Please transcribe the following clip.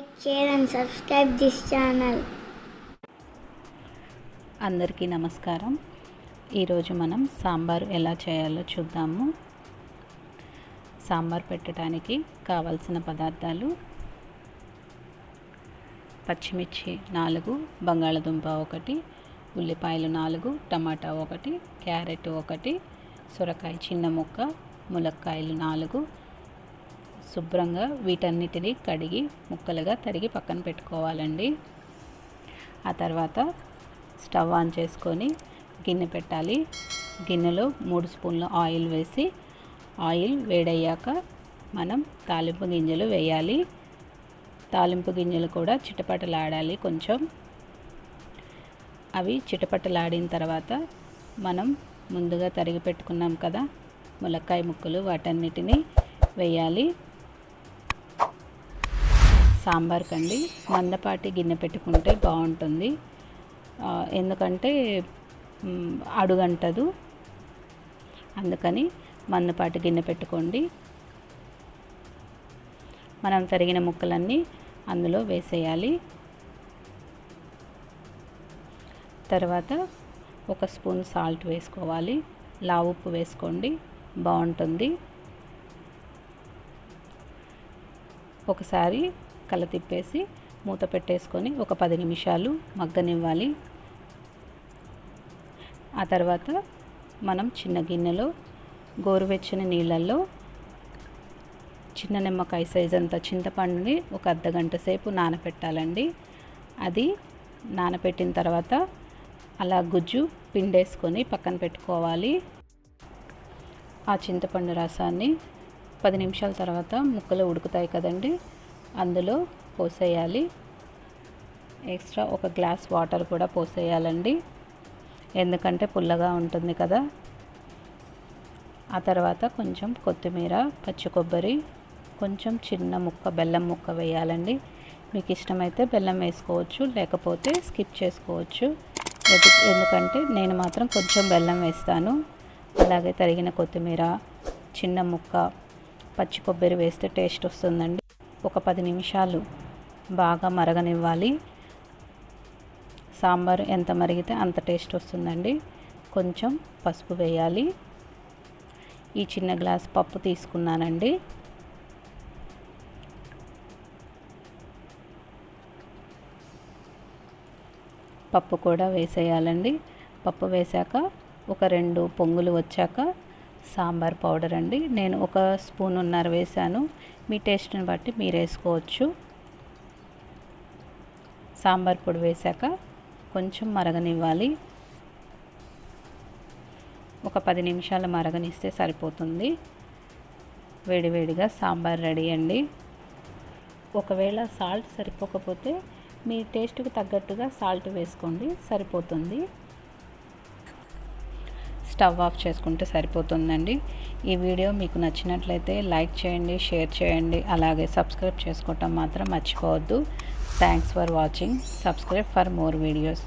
Like share and subscribe this channel. అందరికీ నమస్కారం. ఈరోజు మనం సాంబార్ ఎలా చేయాలో చూద్దాము. సాంబార్ పెట్టడానికి కావలసిన పదార్థాలు పచ్చిమిర్చి నాలుగు బంగాళదుంప ఒకటి ఉల్లిపాయలు నాలుగు టమాటా ఒకటి క్యారెట్ ఒకటి సొరకాయ చిన్న ముక్క ములక్కాయలు నాలుగు శుభ్రంగా వీటన్నిటిని కడిగి ముక్కలుగా తరిగి పక్కన పెట్టుకోవాలండి. ఆ తర్వాత స్టవ్ ఆన్ చేసుకొని గిన్నె పెట్టాలి. గిన్నెలో మూడు స్పూన్ల ఆయిల్ వేసి ఆయిల్ వేడయ్యాక మనం తాలింపు గింజలు వేయాలి. తాలింపు గింజలు కూడా చిటపటలాడాలి కొంచెం. అవి చిటపటలాడిన తర్వాత మనం ముందుగా తరిగి పెట్టుకున్నాం కదా ములక్కాయ ముక్కలు వాటన్నిటిని వేయాలి. సాంబార్ కండి. మందపాటి గిన్నె పెట్టుకుంటే బాగుంటుంది. ఎందుకంటే అడుగంటదు. అందుకని మందపాటి గిన్నె పెట్టుకోండి. మనం తరిగిన ముక్కలన్నీ అందులో వేసేయాలి. తర్వాత ఒక స్పూన్ సాల్ట్ వేసుకోవాలి. లావు ఉప్పు వేసుకోండి. బాగుంటుంది. ఒకసారి కల తిప్పేసి మూత పెట్టేసుకొని ఒక పది నిమిషాలు మగ్గనివ్వాలి. ఆ తర్వాత మనం చిన్న గిన్నెలో గోరువెచ్చని నీళ్ళల్లో చిన్న నిమ్మకాయ సైజ్ అంత చింతపండుని ఒక అర్ధ గంట సేపు నానపెట్టాలండి. అది నానపెట్టిన తర్వాత అలా గుజ్జు పిండేసుకొని పక్కన పెట్టుకోవాలి. ఆ చింతపండు రసాన్ని పది నిమిషాల తర్వాత ముక్కలు ఉడుకుతాయి కదండి. అందులో పోసేయాలి. ఎక్స్ట్రా ఒక గ్లాస్ వాటర్ కూడా పోసేయాలండి. ఎందుకంటే పుల్లగా ఉంటుంది కదా. ఆ తర్వాత కొంచెం కొత్తిమీర పచ్చి కొబ్బరి కొంచెం చిన్న ముక్క బెల్లం ముక్క వేయాలండి. మీకు ఇష్టమైతే బెల్లం వేసుకోవచ్చు లేకపోతే స్కిప్ చేసుకోవచ్చు. ఎందుకంటే నేను మాత్రం కొంచెం బెల్లం వేస్తాను. అలాగే తరిగిన కొత్తిమీర చిన్న ముక్క పచ్చి కొబ్బరి వేస్తే టేస్ట్ వస్తుందండి. ఒక పది నిమిషాలు బాగా మరగనివ్వాలి. సాంబార్ ఎంత మరిగితే అంత టేస్ట్ వస్తుందండి. కొంచెం పసుపు వేయాలి. ఈ చిన్న గ్లాస్ పప్పు తీసుకున్నానండి. పప్పు కూడా వేసేయాలండి. పప్పు వేశాక ఒక రెండు పొంగులు వచ్చాక సాంబార్ పౌడర్ అండి. నేను ఒక స్పూన్ ఉన్నర వేశాను. మీ టేస్ట్ని బట్టి మీరు వేసుకోవచ్చు. సాంబార్ పొడి వేశాక కొంచెం మరగనివ్వాలి. ఒక పది నిమిషాలు మరగనిస్తే సరిపోతుంది. వేడివేడిగా సాంబార్ రెడీ అండి. ఒకవేళ సాల్ట్ సరిపోకపోతే మీ టేస్ట్కి తగ్గట్టుగా సాల్ట్ వేసుకోండి. సరిపోతుంది. స్టవ్ ఆఫ్ చేసుకుంటే సరిపోతుందండి. ఈ వీడియో మీకు నచ్చినట్లయితే లైక్ చేయండి షేర్ చేయండి అలాగే సబ్స్క్రైబ్ చేసుకోవటం మాత్రం మర్చిపోవద్దు. Thanks for watching subscribe for more videos